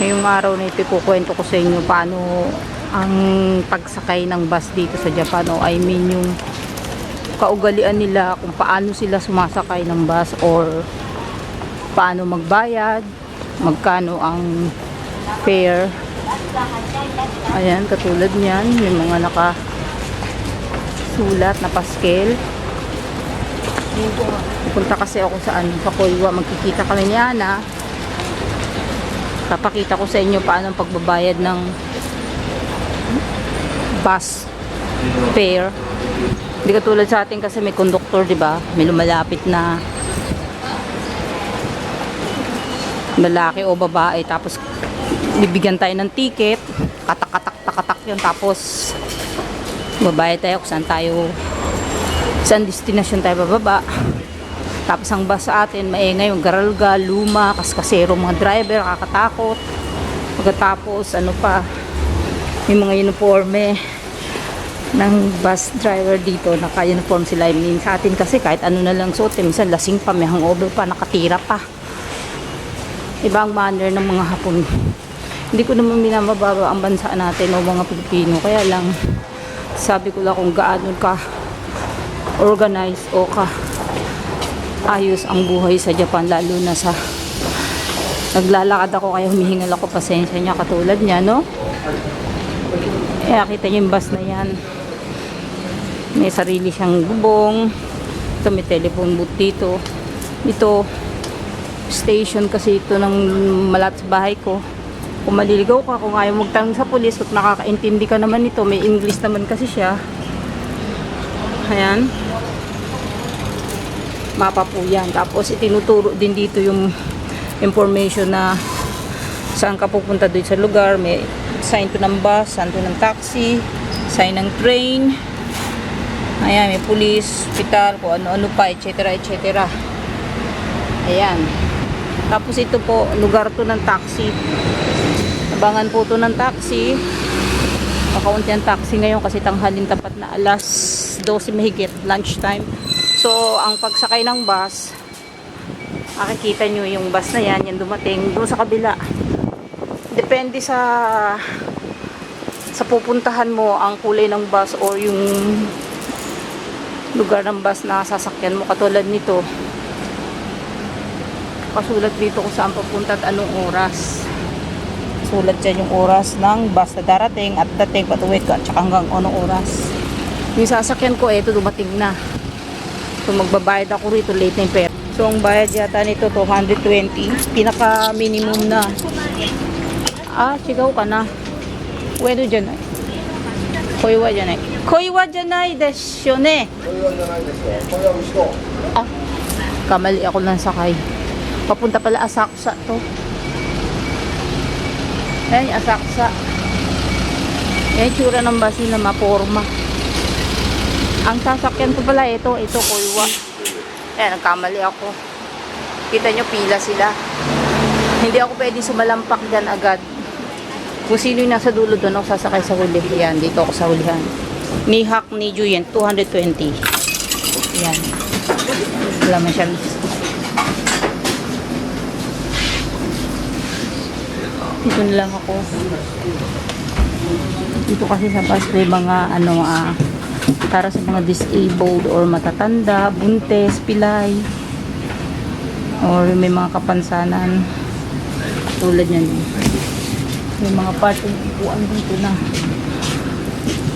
Ngayong araw na ito, kukwento ko sa inyo paano ang pagsakay ng bus dito sa Japan o I mean yung kaugalian nila kung paano sila sumasakay ng bus or paano magbayad, magkano ang fare. Ayan, katulad niyan, yung mga naka sulat na paskel. Pupunta kasi ako sa ano, sa Koiwa, magkikita kami ni Ana. Papakita ko sa inyo paano ang pagbabayad ng bus fare. Hindi katulad sa atin kasi may conductor, di ba? May lumalapit na lalaki o babae tapos bibigyan tayo ng ticket katak-katak takatak yun tapos babayad tayo kung saan tayo saan destination tayo bababa tapos ang bus sa atin maingay yung garalga, luma, kaskasero mga driver, kakatakot pagkatapos ano pa may mga uniforme ng bus driver dito naka-uniform sila. I mean, sa atin kasi kahit ano na lang suot eh, minsan lasing pa, may hangover pa, nakatira pa. Ibang manner ng mga hapon. Hindi ko naman minamababa ang bansa natin o mga Pilipino. Kaya lang sabi ko lang kung gaano ka organized o ka ayos ang buhay sa Japan lalo na sa naglalakad ako kaya humihingal ako. Pasensya niya katulad niya no? Eh kita niyo yung bus na yan. May sarili siyang bubong. Ito may telephone booth dito. Ito station kasi ito ng malat sa bahay ko. Kung maliligaw ka kung ayaw magtanong sa pulis at nakakaintindi ka naman ito may English naman kasi siya. Ayan mapa po yan. Tapos itinuturo din dito yung information na saan ka pupunta doon sa lugar. May sign to ng bus, sign to ng taxi, sign ng train. Ayan, may police, hospital, kung ano-ano pa, etc. etc. Ayan. Tapos ito po, lugar to ng taxi. Abangan po to ng taxi. Makaunti ang taxi ngayon kasi tanghalin tapat na alas 12 mahigit, lunchtime. So, ang pagsakay ng bus, makikita nyo yung bus na yan, yan dumating doon sa kabila. Depende sa sa pupuntahan mo ang kulay ng bus or yung lugar ng bus na sasakyan mo katulad nito. Kasulat dito kung saan papunta at anong oras. Sulat dyan yung oras ng bus na darating at dating patuwid ka at saka hanggang anong oras. Yung sasakyan ko, eto dumating na. So magbabayad ako rito late na yung pera. So ang bayad yata nito 220. Pinaka minimum na. Ah, sigaw ka na. Pwede dyan ay. Koiwa dyan ay. Koiwa dyan eh, ay desyo ne. Koiwa dyan ay desyo. Koiwa gusto. Ah, kamali ako ng sakay. Papunta pala Asaksa to. Ayan, Asaksa. Ayan, tsura ng basin na maporma. Ang sasakyan ko pala ito, ito Koiwa. Ayan, nagkamali ako. Kita nyo, pila sila. Hindi ako pwede sumalampak dyan agad. Kung sino yung nasa dulo doon, ako sasakay sa huli. Yan, dito ako sa hulihan. Ni Hak ni Juyen, 220. Yan. Wala man siya. Dito na lang ako. Dito kasi sa bus may mga ano ah para sa mga disabled or matatanda, buntes, pilay or may mga kapansanan. Tulad yan may mga parting upuan dito na.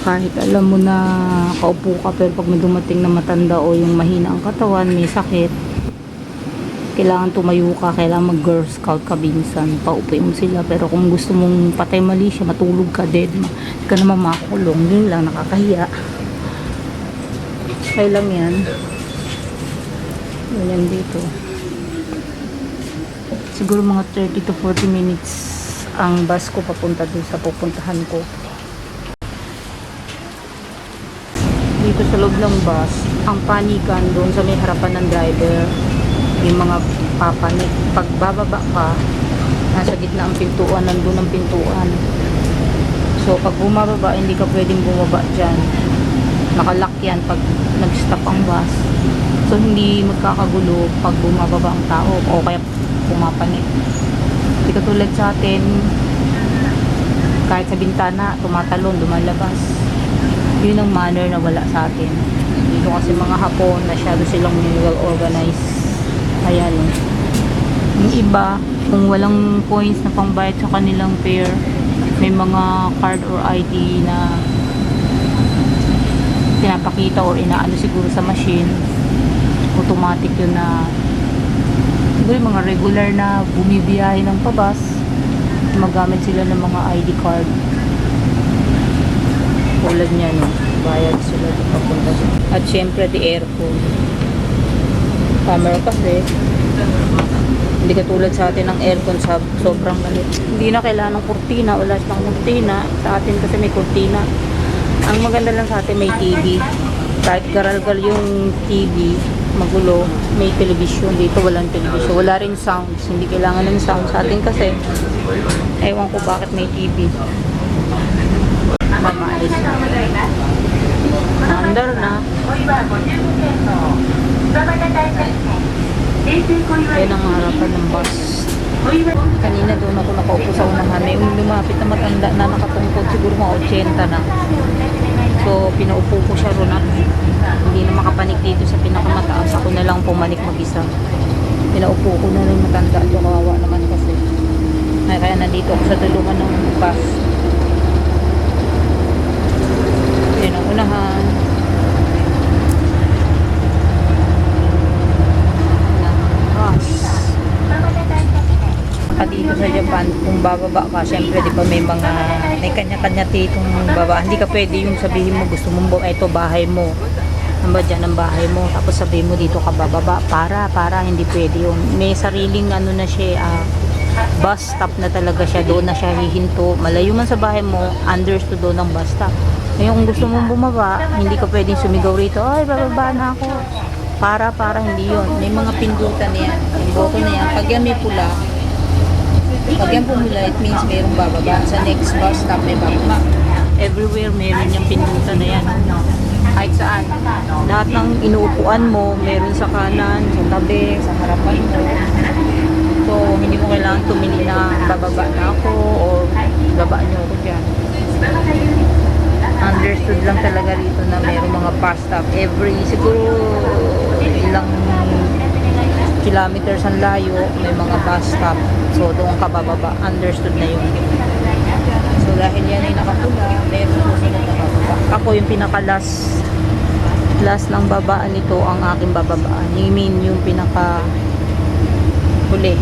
Kahit alam mo na kaupo ka pero pag may dumating na matanda o yung mahina ang katawan, may sakit kailangan tumayo ka, kailangan mag girl scout ka minsan, paupuin mo sila pero kung gusto mong patay mali siya, matulog ka dead, hindi ka naman makulong yun lang, nakakahiya okay lang yan yan dito siguro mga 30 to 40 minutes ang bus ko papunta dun sa pupuntahan ko dito sa loob ng bus, ang panikan doon sa may harapan ng driver, yung mga papanik. Pag bababa ka, nasa gitna ang pintuan, nandun ang pintuan. So, pag bumababa, hindi ka pwedeng bumaba dyan. Nakalock yan pag nag-stop ang bus. So, hindi magkakagulo pag bumababa ang tao o kaya pumapanik. katulad sa atin, kahit sa bintana, tumatalon, lumalabas. Yun ang manner na wala sa atin. Dito kasi mga Hapon, masyado silang well organized. Ayan. Yung iba, kung walang points na pangbayad sa kanilang fare, may mga card or ID na pinapakita or inaano siguro sa machine automatic yun na siguro yung mga regular na bumibiyahe ng pabas magamit sila ng mga ID card. Tulad niya no? Bayad sila papunta at syempre the aircon camera kasi. Hindi katulad sa atin ng aircon sobrang galit. Hindi na kailangan ng kurtina. Wala silang kurtina. Sa atin kasi may kurtina ang maganda lang sa atin may TV kahit garalgal yung TV magulo may television. Dito walang television. Wala rin sounds. Hindi kailangan ng sound sa atin kasi ewan ko bakit may TV mamaayos na. Under na. Yan ang harapan ng bus kanina doon ako nakaupo sa unahan. May lumapit na matanda na nakatungkod siguro mga 80 na. So pinaupo ko siya ron at hindi na makapanik dito sa pinakamataas. Ako na lang pumanik mag-isa. Pinaupo ko na rin matanda ito kawawa naman kasi. Ay kaya nandito ako sa tulungan ng bus. Yun ang unahan ng bus ka Japan, kung bababa ka, syempre, di ba may mga, may kanya-kanya titong baba. Hindi ka pwede yung sabihin mo, gusto mong, eto, bahay mo. Ano dyan ang bahay mo? Tapos sabihin mo dito ka bababa. Para, para, hindi pwede yun. May sariling, ano na siya, ah, bus stop na talaga siya. Doon na siya hihinto. Malayo man sa bahay mo, understood doon ang bus stop. Ngayon, kung gusto mong bumaba, hindi ka pwedeng sumigaw rito, ay, bababa na ako. Para, para, hindi yun. May mga pindutan na yan. Button na yan. Pag yan may pula, pag yan pumula, it means mayroong bababa. Sa next bus stop, may bababa. Everywhere, meron yung pindutan na yan. Kahit saan. Lahat ng inuupuan mo, meron sa kanan, sa tabi, sa harapan mo. So, hindi mo kailangan tumili na bababa na ako or baba niyo ako dyan. Understood lang talaga rito na mayroong mga bus stop. Every, siguro, ilang kilometers ang layo, may mga bus stop. So, doon ka bababa. Understood na yun. So, dahil yan ay nakapula, meron ako sila. Ako yung pinaka-last last ng babaan nito ang aking bababaan. You mean yung pinaka huli.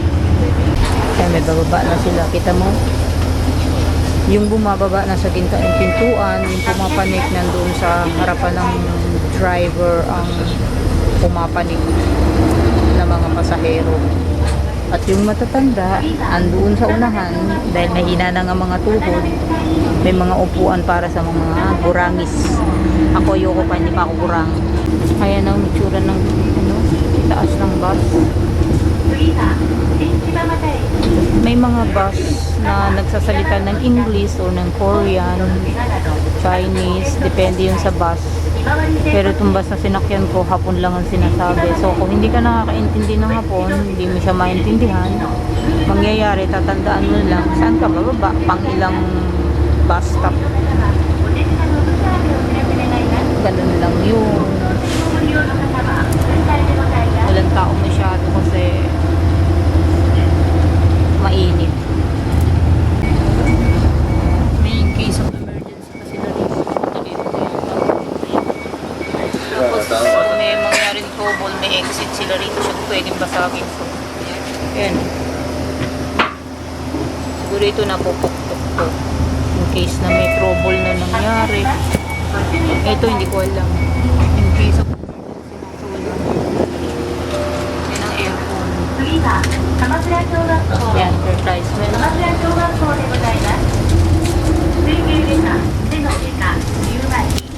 Kaya may bababa na sila. Kita mo? Yung bumababa na sa ginta yung pintuan, yung pumapanik nandun sa harapan ng driver ang pumapanik mga pasahero. At yung matatanda, andoon sa unahan, dahil mahina na nga mga tuhod, may mga upuan para sa mga burangis. Ako, ayoko pa, hindi pa ako burang. Kaya na ang itsura ng ano, taas ng bus. May mga bus na nagsasalita ng English o ng Korean, Chinese, depende yun sa bus. Pero itong bus na sinakyan ko, hapon lang ang sinasabi. So, kung hindi ka nakakaintindi ng hapon, hindi mo siya maintindihan, mangyayari, tatandaan mo lang, saan ka bababa? Pang ilang bus stop. Ganun lang yun. Walang tao masyado kasi mainit. May in case of emergency kasi na rin. Tapos kung may mangyaring trouble, may exit sila rito siya pwedeng basagin ko. Ayan. Siguro ito napupuktok ko. In case na may trouble na nangyari. Ito hindi ko alam. In case of Yan, advertisement.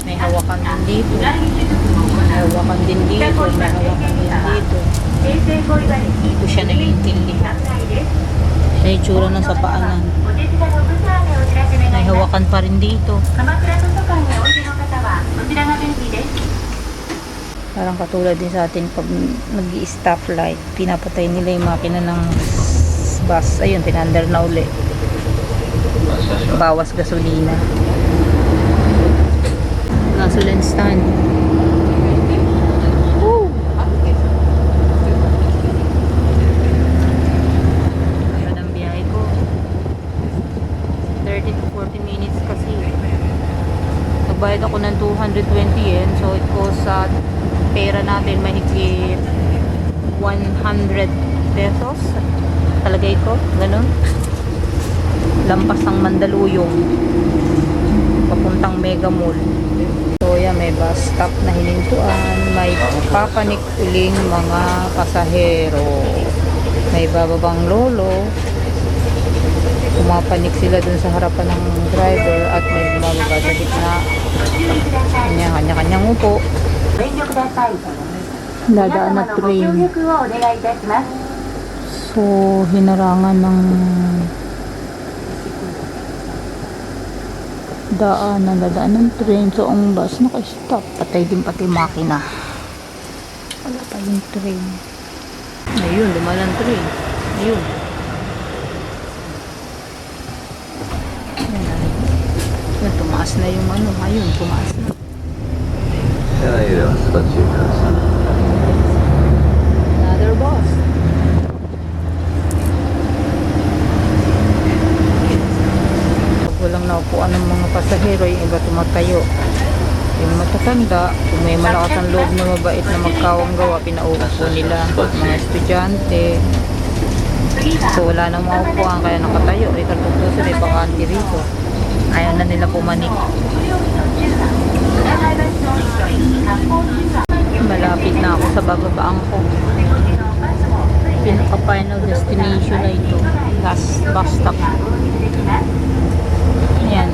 May hawakan din dito. Nahawakan din dito, nahawakan din dito. Hindi ko siya naiintindihan. Siya yung tsura ng sa paanan. Nahawakan pa rin dito. Parang katulad din sa atin pag nag stop light, pinapatay nila yung makina ng bus. Ayun, pinander na uli. Bawas gasolina. Gasoline stand. Pera natin mahigit 100 pesos. Talagay ko. Ganun. Lampas ng Mandaluyong. Papuntang Mega Mall. So, yan, may bus stop na hinintuan. May papanik uling mga pasahero. May bababang lolo. Pumapanik sila dun sa harapan ng driver at may bumababa sa gitna. Kanya, kanya-kanyang upo. ご遠慮ください Dadaan na 皆様のご train. 協力をお願いいたします So, hinarangan ng daan na dadaan ng train. So, ang bus naka-stop. Patay din pati makina. Wala pa yung train. Ayun, dumalang train. Ayun. Ayun, ayun. Tumaas na yung ano. Ayun, tumaas na. Can I uh, touch your hands? Another boss. Walang naupuan ng mga pasahero, yung iba tumatayo. Yung matatanda, may malakas ang na mabait na magkawang gawa, pinauupo nila. Mga estudyante. So wala nang maupuan, kaya nakatayo. Eh, Ikatutusin, eh, baka hindi rito. Ayaw na nila pumanik. Malapit na ako sa bababaan ko. Pinaka-final destination na ito. Last bus stop. Ayan.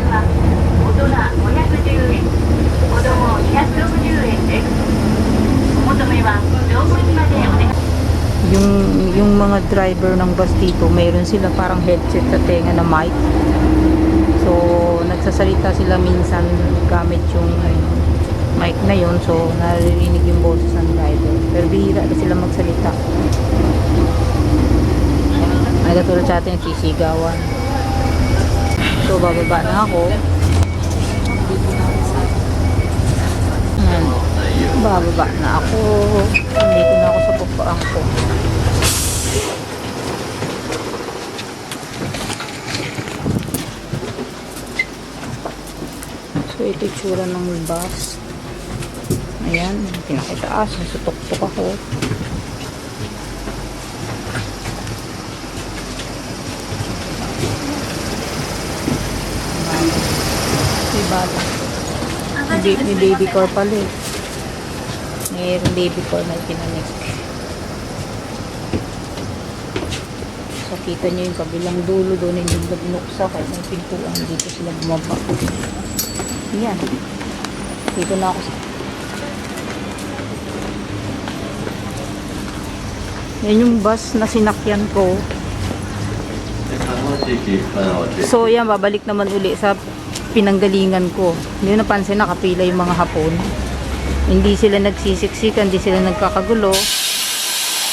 Yung, yung mga driver ng bus dito, mayroon sila parang headset sa tenga na mic. So, nagsasalita sila minsan gamit yung ano, mic na yun. So, naririnig yung boses ng driver. Pero bihira na sila magsalita. Ay, katulad sa atin, sisigawan. So, bababa na ako. Ayan. Bababa na ako. Nandito na ako sa babaan ko. So, ito yung tsura ng bus. Ayan, pinakitaas. Nasutok-tok ako. May bala. Hindi, may baby core pala eh. Mayroong baby core na pinanik. So, kita nyo yung kabilang dulo doon yung binuksa kahit may pintuan dito sila bumaba. Yan. Dito na ako sa... Yan yung bus na sinakyan ko. So yan, babalik naman uli sa pinanggalingan ko. Hindi napansin nakapila yung mga hapon. Hindi sila nagsisiksikan, hindi sila nagkakagulo.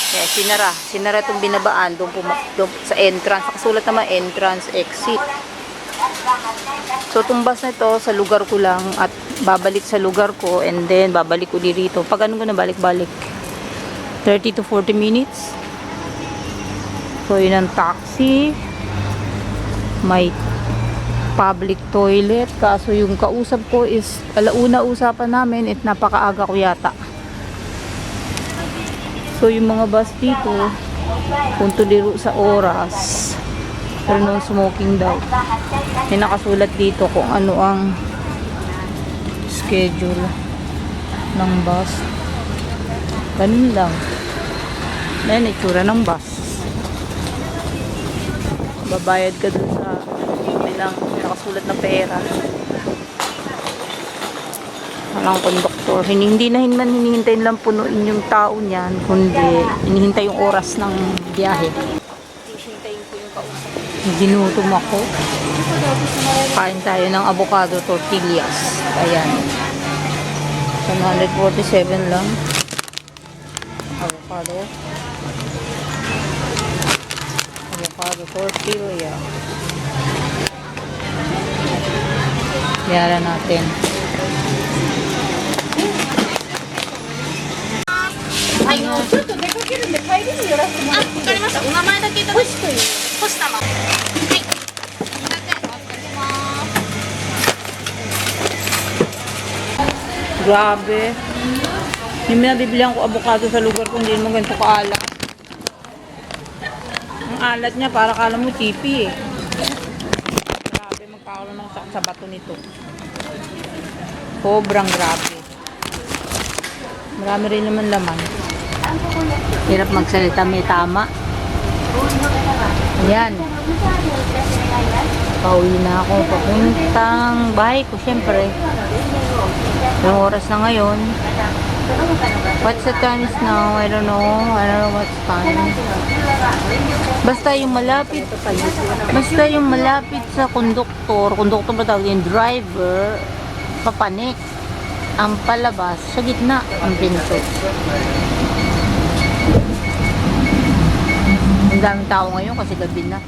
Kaya sinara, sinara itong binabaan doon, doon sa entrance. Nakasulat naman entrance exit. So, tumbas na ito sa lugar ko lang at babalik sa lugar ko and then babalik ko dito. Pag ano ko na balik-balik. 30 to 40 minutes. So, yun ang taxi. May public toilet. Kaso yung kausap ko is, alauna usapan namin at napakaaga ko yata. So, yung mga bus dito, punto diro sa oras. Pero no smoking daw. May nakasulat dito kung ano ang schedule ng bus. Ganun lang. Yan, itsura ng bus. Babayad ka dun sa bilang nakasulat na pera. Walang konduktor. Hin- Hindi na man hinihintayin lang punuin yung tao niyan, kundi hinihintay yung oras ng biyahe. Hihintayin ko yung kausap. Ginutom ako. Kain tayo ng avocado tortillas. Ayan. 147 lang Avocado. Avocado. avocado tortilla. Yara natin.はい、ちょっと出かけるんで帰りに寄らせてもらっていいですか。わかりました。お名前だけいただき星という。星様。はい。Grabe. Yung nabibilihan ko avocado sa lugar ko, hindi naman ganito kaalat. Ang alat niya, para kala mo chippy eh. Grabe, magkakaroon ng sakit sa bato nito. Sobrang grabe. Marami rin naman laman. Hirap magsalita, may tama. Ayan. Pauwi na ako papuntang bahay ko, syempre. Yung oras na ngayon. What's the is now? I don't know. I don't know what's time. Basta yung malapit. Basta yung malapit sa konduktor. Konduktor ba tawag yung driver? Papanik. Ang palabas sa gitna ang pinto. Ang daming tao ngayon kasi gabi na.